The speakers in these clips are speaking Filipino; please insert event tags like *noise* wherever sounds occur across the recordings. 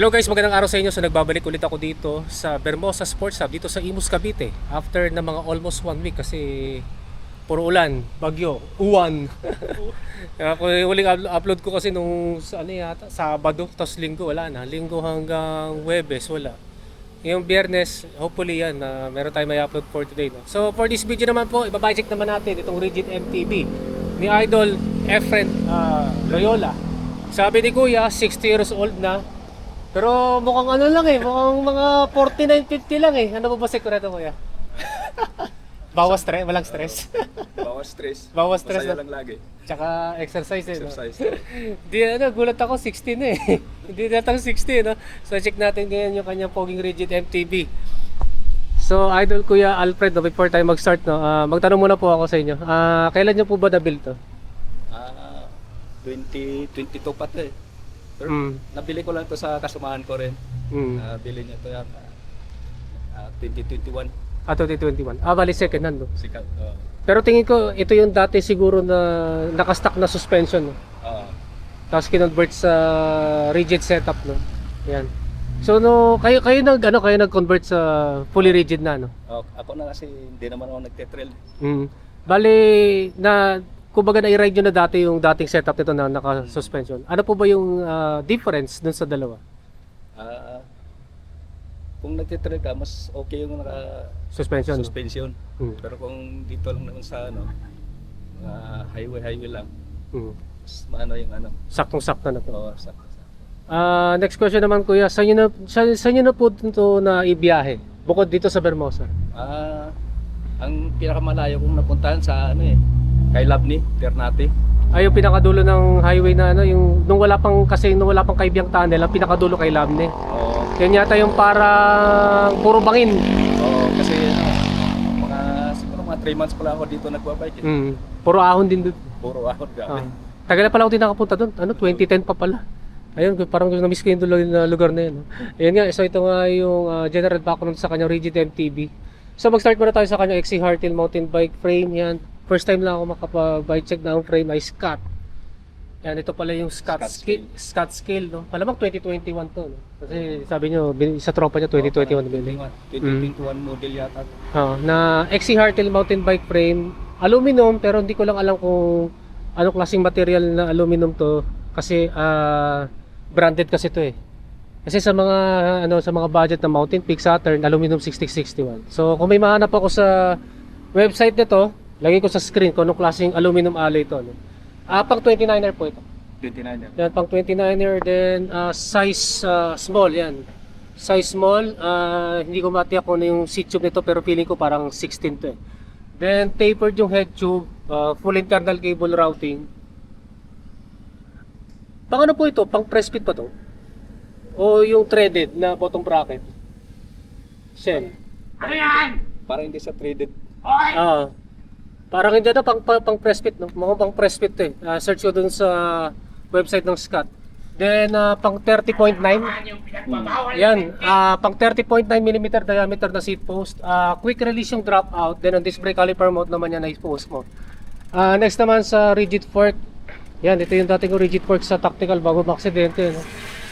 Hello guys, magandang araw sa inyo. So nagbabalik ulit ako dito sa Bermosa Sports Hub dito sa Imus Cavite after na mga almost one week kasi puro ulan, bagyo, uwan. *laughs* ako huling up- upload ko kasi nung sa ano yata, Sabado, tapos Linggo wala na. Linggo hanggang Webes wala. Yung Biyernes, hopefully yan, na meron tayong may upload for today. No? So for this video naman po, ibabajik naman natin itong Rigid MTB ni Idol Efren ah, Loyola. Sabi ni Kuya, 60 years old na. Pero mukhang ano lang eh, mukhang mga 49, 50 lang eh. Ano ba ba sekreto Kuya? *laughs* Bawas stress, walang stress. *laughs* Bawas stress. Bawas stress Masaya lang lagi. Tsaka exercise eh. Exercise. *laughs* Di ano, gulat ako 60 na eh. Hindi na ako 60 no. So check natin ngayon yung kanyang poging rigid MTB. So idol Kuya Alfred, no, before tayo mag-start no, ah, magtanong muna po ako sa inyo. Ah, kailan niyo po ba na-build to? Ah, 2022 pa to eh. Pero Mm. nabili ko lang to sa kasamahan ko rin. Mm. Nabili niya to yan. ah, 2021. Ah, 2021. Ah, bali second hand no. Sikat. Uh, Pero tingin ko ito yung dati siguro na nakastock na suspension no. Tapos kinonvert sa rigid setup no. Yan. So no, kayo kayo nag ano kayo nag-convert sa fully rigid na no. ako na kasi hindi naman ako nagte-trail. Mm. Bali na kumbaga na-ride nyo na dati yung dating setup nito na naka-suspension. Ano po ba yung ah, difference dun sa dalawa? Ah, kung nagte-trail ka, mas okay yung naka Suspension. no? suspension. Mm. Pero kung dito lang naman sa ano, mga highway-highway lang, Mm. mas maano yung ano. Saktong-sakto na to. Oo, sakto. sakto. Ah, next question naman kuya, saan nyo na, saan, saan nyo na po ito na ibiyahe? Bukod dito sa Bermosa. Ah, ang pinakamalayo kong napuntahan sa ano eh, kay Labni, Ternate. Ay, yung pinakadulo ng highway na ano, yung nung wala pang kasi nung wala pang kaibiyang tunnel, ang pinakadulo kay Labne. Oo, Yan yata yung parang puro bangin. oo kasi ano, mga siguro mga 3 months pa lang ako dito nagbabike. Eh. Mm. Puro ahon din doon. Puro ahon Ah. gabi. Tagal na pala ako din nakapunta doon. Ano, 2010 pa pala. Ayun, parang na-miss ko yung lugar na yun. no? Ayun nga, so ito nga yung ah, general background sa kanyang Rigid MTB. So mag-start muna tayo sa kanyang XC Hardtail mountain bike frame. Yan. First time lang ako makapag-bike check na ang frame ay Scott. Yan, ito pala yung Scott, Scott scale. Scott scale, no? Malamang 2021 to, no? Kasi sabi nyo, bin- sa tropa niya 2021 bilhin. 2021 model yata. Oh, na XC Hardtail mountain bike frame, aluminum pero hindi ko lang alam kung anong klaseng material na aluminum to kasi ah, branded kasi to eh. Kasi sa mga ano sa mga budget na Mountain Peak Saturn aluminum 6061. So kung may mahanap ako sa website nito, lagay ko sa screen kung anong klaseng aluminum alloy to. No? Ah, pang 29er po ito. 29 yan. Yan, pang 29er, then ah, size ah, small, yan. Size small, ah, hindi ko matiyak kung ano yung seat tube nito, pero feeling ko parang 16 to eh. Then, tapered yung head tube, ah, full internal cable routing. Pang ano po ito? Pang press fit pa to? O yung threaded na bottom bracket? Shell. Parang hindi sa traded. Ah. Parang hindi na pang, pang, pang press fit, no? Mukhang pang press fit eh. Ah, search ko dun sa website ng Scott. Then, ah, pang 30.9. Yan, ah, pang 30.9 mm diameter na seat post. Ah, quick release yung drop out. Then, ang disc brake caliper mount naman yan na post mo. Ah, next naman sa rigid fork. Yan, ito yung dating rigid fork sa tactical bago maksidente. No?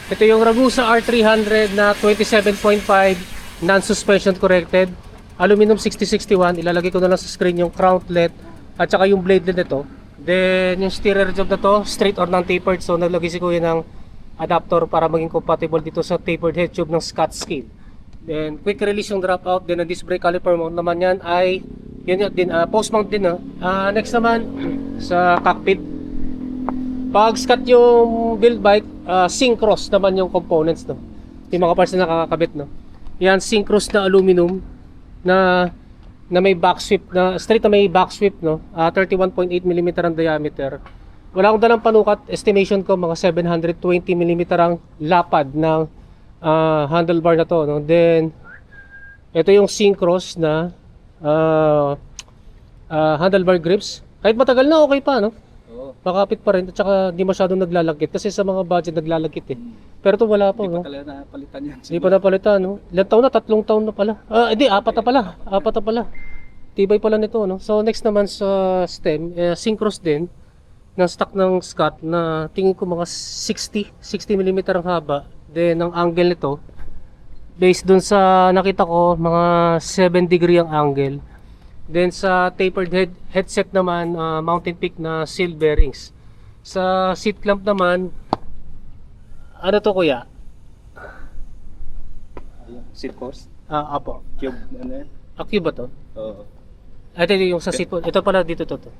Ito yung Ragusa R300 na 27.5 non-suspension corrected. Aluminum 6061. Ilalagay ko na lang sa screen yung crownlet at saka yung blade nito. Then yung steerer job na to, straight or non-tapered. So naglagay si Kuya ng adapter para maging compatible dito sa tapered head tube ng Scott scale. Then quick release yung dropout. Then ang disc brake caliper mount naman yan ay yun yun din, ah, post mount din. No? Ah, next naman *clears throat* sa cockpit. Pag Scott yung build bike, ah, Syncross naman yung components. No? Yung mga parts na nakakabit. No? Yan, Syncross na aluminum na na may back sweep na straight na may back sweep no? Ah, 31.8 mm ang diameter. Wala akong dalang panukat. Estimation ko mga 720 mm ang lapad ng ah, handlebar na to no? Then ito yung Syncross na ah, ah, handlebar grips. Kahit matagal na okay pa no? Makapit pa rin at saka di masyadong naglalagkit. Kasi sa mga budget naglalagkit eh pero ito wala pa Hindi no pa talaga napalitan yan. hindi pa napalitan, no? Ilang taon na? Tatlong taon na pala. Ah, hindi, apat na pala. Apat na pala. Tibay pala nito, no? So, next naman sa stem, eh, synchros din, na stock ng Scott na tingin ko mga 60, 60 mm ang haba. Then ang angle nito based dun sa nakita ko mga 7 degree ang angle. Then sa tapered head headset naman ah, Mountain Peak na seal bearings. Sa seat clamp naman ano to kuya? Seat post? Ah, apo. Cube, ano yan? Active ba to? Oo. Ah, ito yung sa seat po. Ito pala dito to. to.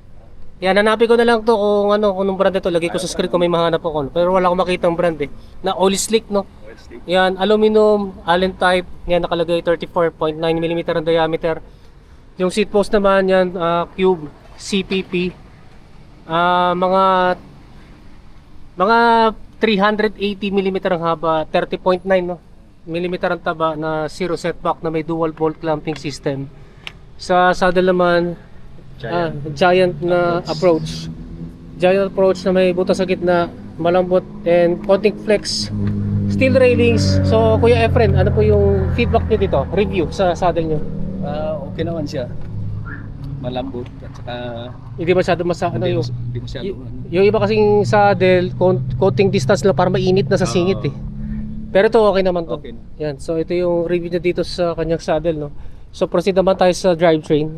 Yan, hanapin ko na lang to kung ano, kung anong brand ito. Lagay ko sa screen kung may mahanap ako. Pero wala akong makita ang brand eh. Na oil slick, no? Oil stick. Yan, aluminum, allen type. Yan, nakalagay 34.9 mm ang diameter. Yung seat post naman, yan, ah, cube, CPP. Ah, mga mga 380 mm ang haba, 30.9 no. Millimeter ang taba na zero setback na may dual bolt clamping system. Sa saddle naman, Ah, giant na approach. Giant approach na may butas sa gitna, malambot and konting flex. Steel railings. So, Kuya Efren, ano po yung feedback niyo dito? Review sa saddle niyo. Ah, okay naman siya. Malambot at saka Hindi masyado masa ano yung hindi masyado y- ano. yung iba kasing saddle, kon- konting distance lang para mainit na sa singit eh. Pero ito okay naman to. Okay. Yan. So ito yung review niya dito sa kanyang saddle, no. So proceed naman tayo sa drivetrain.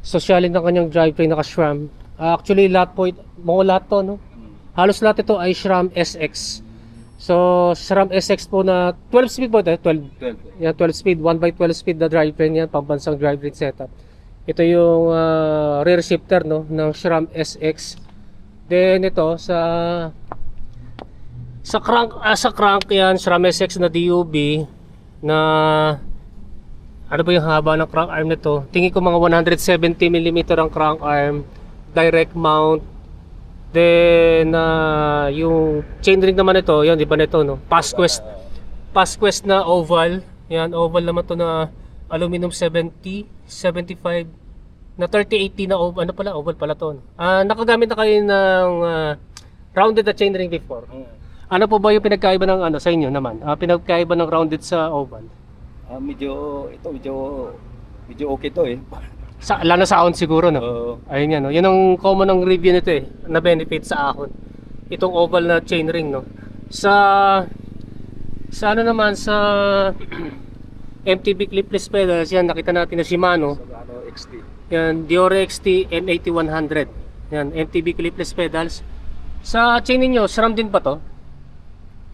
Sosyalin ng kanyang drivetrain naka SRAM. Ah, actually lahat po mga lahat to, no. Halos lahat ito ay SRAM SX. So SRAM SX po na 12 speed po ito, eh, 12. 12. Yan 12 speed, 1 by 12 speed na drivetrain yan, pambansang drivetrain setup. Ito yung ah, rear shifter no ng SRAM SX. Then ito sa sa crank ah, sa crank yan SRAM SX na DUB na ano ba yung haba ng crank arm nito? Tingin ko mga 170 mm ang crank arm, direct mount. Then ah, yung chainring naman ito, yan di ba nito no? Passquest. Passquest na oval. Yan, oval naman to na aluminum 70, 75 na 3080 na oval. Ano pala? Oval pala to. Ah, nakagamit na kayo ng ah, rounded na chainring before. Ano po ba yung pinagkaiba ng ano sa inyo naman? Ah, pinagkaiba ng rounded sa oval. Ah, medyo ito medyo medyo okay to eh. *laughs* Sa lalo sa sound siguro no. Oo. Ayun yan no. Yun ang common ng review nito eh na benefit sa ahon. Itong oval na chainring no. Sa sa ano naman sa *clears throat* MTB clipless pedals yan nakita natin na Shimano. So, ano XT. Yan Diore XT M8100. Yan MTB clipless pedals. Sa chain ninyo, SRAM din ba to?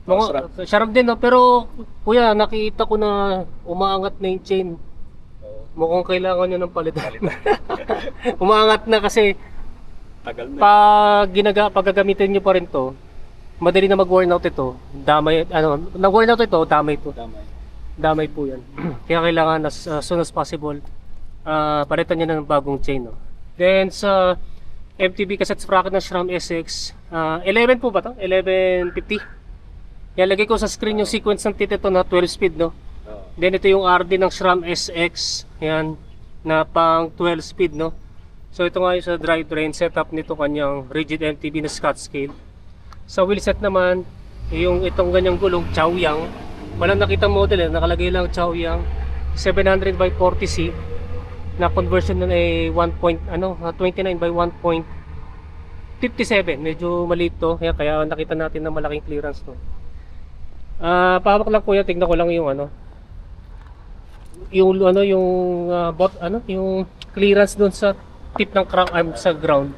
Oh, Mga, SRAM din no, pero kuya nakita ko na umaangat na yung chain. Oo. Mukhang kailangan nyo ng palitan. *laughs* umaangat na kasi Tagal na. pag ginaga pag gagamitin niyo pa rin to, madali na mag-worn out ito. Damay ano, nag-worn out ito, damay to. Tama. eh. Damay po 'yan. *clears throat* Kaya kailangan as uh, soon as possible ah palitan niyo ng bagong chain, no. Then sa MTB cassette sprocket ng SRAM SX, ah, 11 po ba to? 1150. Yan lagay ko sa screen yung sequence ng titito na 12 speed, no. Then ito yung RD ng SRAM SX, yan, na pang 12 speed, no? So ito nga yung sa drivetrain setup nito kanyang rigid MTB na Scott scale. Sa wheelset naman, yung itong ganyang gulong, Chaoyang. Walang nakita model eh, nakalagay lang Chaoyang 700 by 40C na conversion nun ay 1 point, ano, ah, 29 by 1.57. Medyo maliit to, kaya, kaya nakita natin na malaking clearance to. Ah, pahawak lang kuya, tingnan ko lang yung ano. Yung ano yung ah, bot ano, yung clearance doon sa tip ng crank arm sa ground.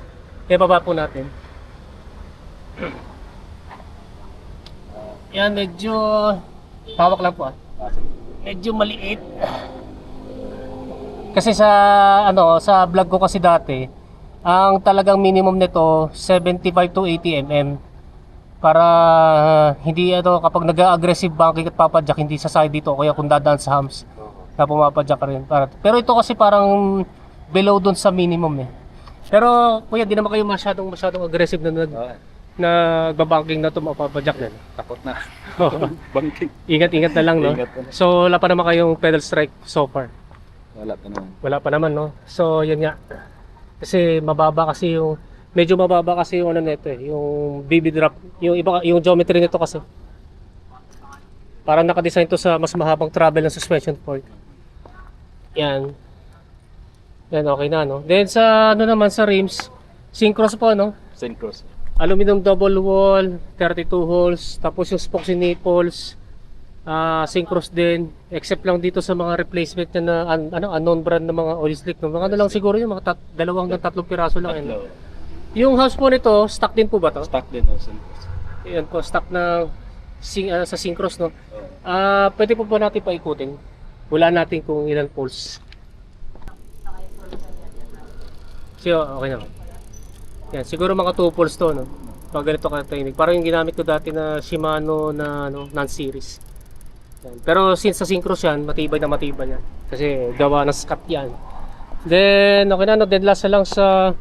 Kaya baba po natin. Yan medyo pahawak lang po ah. Ah. Medyo maliit. Kasi sa ano, sa vlog ko kasi dati, ang talagang minimum nito 75 to 80 mm para uh, hindi ito kapag nag-aggressive banking at papadyak hindi sa side dito kaya kung dadaan sa hams na pumapadyak ka rin. Para, pero ito kasi parang below doon sa minimum eh. Pero kuya, di naman kayo masyadong masyadong aggressive na nag, Ah, nagbabanking na ito mapapadyak na. takot na. Oh, *laughs* Banking. Ingat-ingat na lang no. Ingat na. So wala pa naman kayong pedal strike so far. Wala pa naman. Wala pa naman, no? So, yun nga. Kasi mababa kasi yung medyo mababa kasi yung ano nito eh, yung BB drop, yung iba yung geometry nito kasi. Parang naka-design to sa mas mahabang travel ng suspension fork. Yan. Yan okay na, no? Then sa ano naman sa rims, Syncros po, no? St. Cross. aluminum double wall, 32 holes, tapos yung spokes and nipples, ah synchros din, except lang dito sa mga replacement niya na an, ano, unknown brand na mga oil slick. No? Mga ano lang siguro yung mga tat, dalawang hanggang tatlong piraso lang. Yun. Tatlo. Yung house po nito, stock din po ba to? Stock din oh, Synchros. Yan po, stock na sing, ah, sa synchros, no? Oh. Ah, pwede po ba natin paikutin? Wala natin kung ilang poles. Siyo, okay na. Yan, siguro mga 2 poles to, no? Pag ganito ka training. Parang yung ginamit ko dati na Shimano na ano, non-series. Yan. Pero since sa synchros yan, matibay na matibay yan. Kasi gawa ng scat yan. Then, okay na, no? Then last na lang sa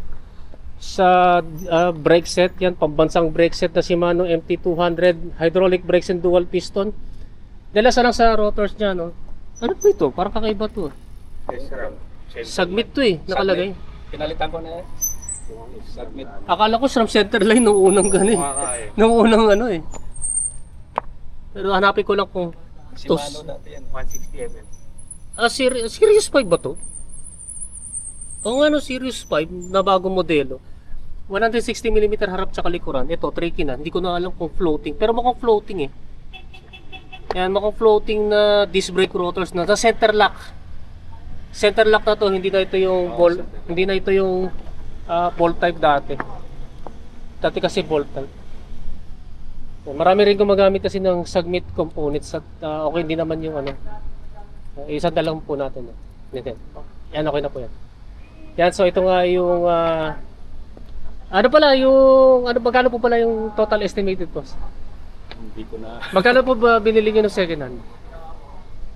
sa ah, brake set yan, pambansang brake set na Shimano MT200 hydraulic brakes and dual piston. Last na lang sa rotors niya, no? Ano po ito? Parang kakaiba to. Submit to eh, nakalagay. Pinalitan ko na eh. Submit. Akala ko SRAM center line nung unang gano'n eh. Nung unang ano eh. Pero hanapin ko lang kung tos. Shimano dati yan. 160 mm. Ah, seri- Serious 5 ba to? O nga no, Serious 5 na bagong modelo. 160mm harap tsaka likuran. Ito, tricky na. Hindi ko na alam kung floating. Pero mukhang floating eh. Yan, mukhang floating na disc brake rotors na. Sa center lock. Center lock na to, hindi na ito yung Oo, ball, hindi na ito yung ah, ball type dati. Dati kasi ball type. Marami rin gumagamit kasi ng submit components at ah, okay din naman yung ano. Uh, isa na lang po natin. No? Yan, yan, okay na po yan. Yan, so ito nga yung ah, ano pala yung ano magkano po pala yung total estimated cost? Hindi ko na. Magkano po ba binili niyo ng second hand?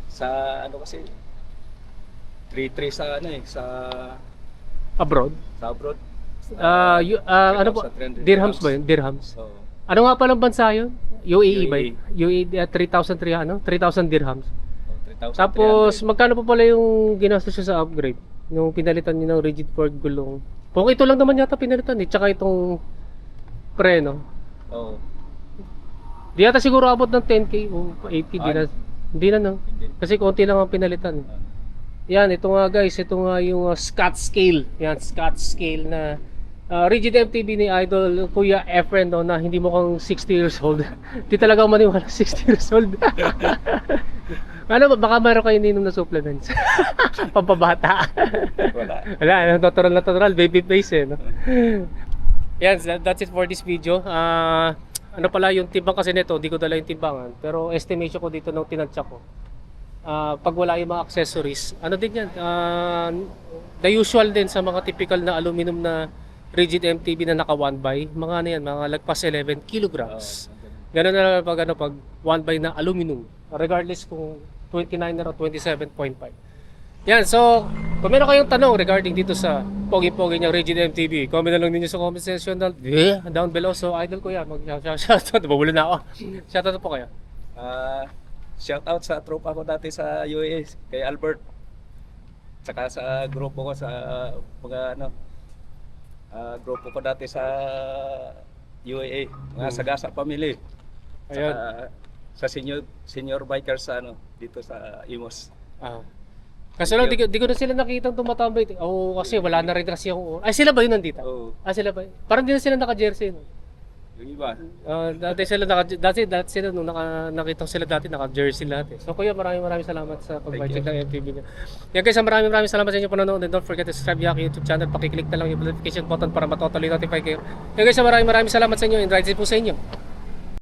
Sa ano kasi. 3-3 sa ano eh. Sa, Abroad? sa abroad. Ah, yu- ah, ano po? 3,300 Dirhams ba yun? Dirhams. So, Ano nga palang bansa yun? UAE ba UAE. yun? UAE ah, 3,300 ano? 3,000 dirhams. oh, 3,300. Tapos magkano po pala yung ginastos siya sa upgrade? Yung pinalitan niyo ng rigid fork gulong. Kung ito lang naman yata pinalitan eh, tsaka itong preno. Oo. Di yata siguro abot ng 10k o 8k, di na, hindi na no. Kasi konti lang ang pinalitan. Ah. Yan, ito nga guys, ito nga yung uh, Scott scale. Yan, Scott scale na uh, rigid MTB ni Idol Kuya Efren no, na hindi mo kang 60 years old. *laughs* Di talaga ako maniwala 60 years old. *laughs* ano ba, baka meron kayo ininom na supplements. *laughs* Pampabata. Wala. Wala, natural natural, baby face eh. No? Yan, that- that's it for this video. Ah, ano pala yung timbang kasi nito, hindi ko dala yung timbangan. Pero estimation ko dito nung tinansya ko. Ah, pag wala yung mga accessories, ano din yan? Ah, the usual din sa mga typical na aluminum na rigid MTB na naka 1 by, mga ano yan, mga lagpas 11 kilograms. Ganun na lang pag ano pag 1 by na aluminum, regardless kung 29 or 27.5. Yan, so kung meron kayong tanong regarding dito sa pogi-pogi niyang Rigid MTV, comment na lang ninyo sa comment section down, yeah, down below. So idol ko yan, mag shout out, mawala na ako. *laughs* Shout out po kayo. Ah, shout out sa tropa ko dati sa UAE kay Albert. Tsaka sa grupo ko sa mga ano ah, grupo ko dati sa UAE, mga Hmm. Sagasa Family. Tsaka Ayun. sa senior senior bikers sa ano dito sa Imos. Ah. Kasi lang, di, ko- di ko na sila nakitang tumatambay. Oo, kasi wala na rin kasi yung... Ay, sila ba yun nandito? Oh, Ah, sila ba? Parang di na sila naka-jersey. No? Yung iba. Ah, dati sila naka dati dati sila nung naka, nakita ko sila dati naka-jersey lahat eh. So kuya, maraming maraming salamat sa pag-check ng MTV niyo. Yan guys, maraming maraming salamat sa inyo panonood and don't forget to subscribe yung YouTube channel. Paki-click na lang yung notification button para matotally notify kayo. Yan guys, maraming maraming salamat sa inyo and right po sa inyo.